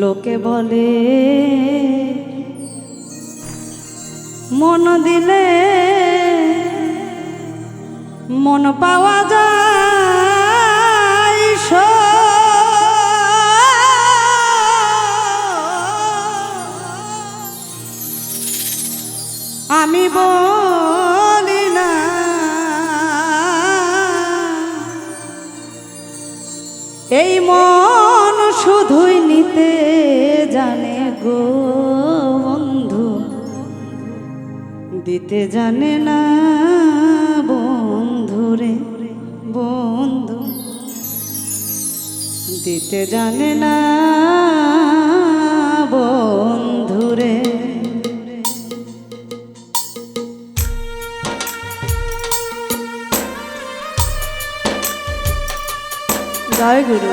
লোকে বলে মন দিলে মন পাওয়া যায়। আমি বলি না এই মন শুধুই নিতে জানে গো বন্ধু। দিতে জানে না বন্ধুরে বন্ধু। দিতে জানে না বন্ধুরে জয় গুরু।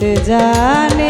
দিতে জানে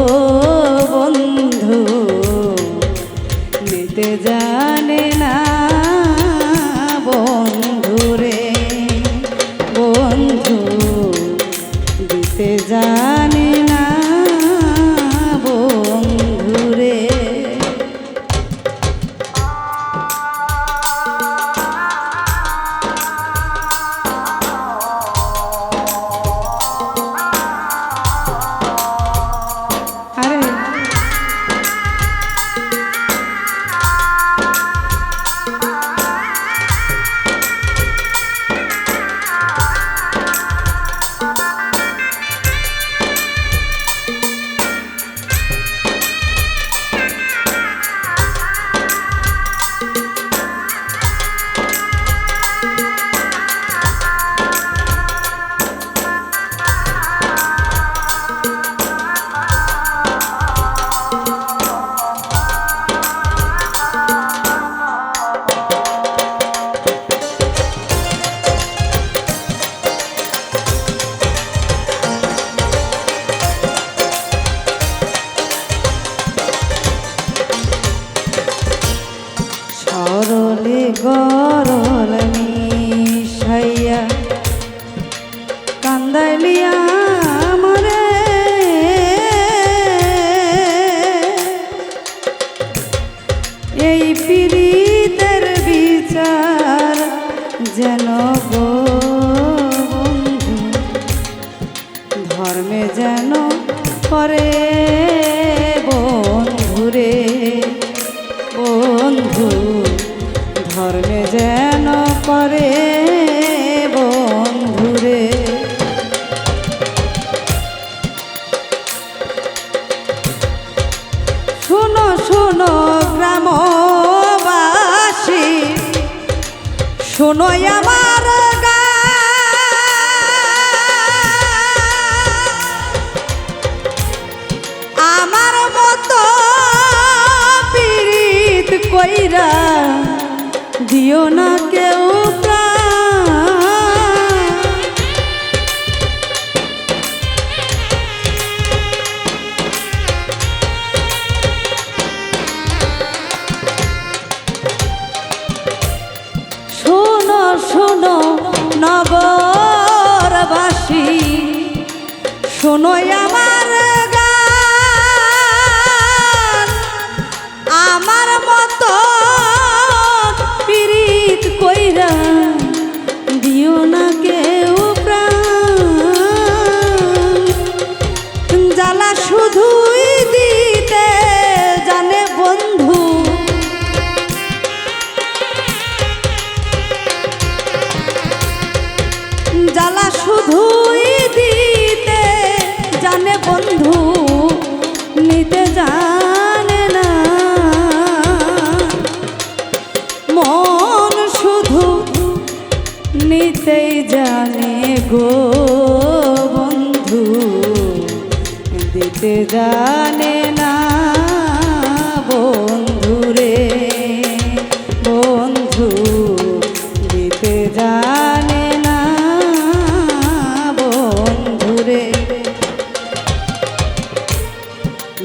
জানে না বন্ধু রে বন্ধু দিতে জানে গরলে গরল মিশাইয়া কান্দাইলিয়া মরে এই পীড়িতের বিচার যেন গো বন্ধু ধর্মে যেন করে কইরা দিও না কেউ শোনো নগরবাসী শোনো আমার শুধুই দিতে জানে বন্ধু, নিতে জানে না। মন শুধু নিতেই জানে গো বন্ধু, দিতে জানে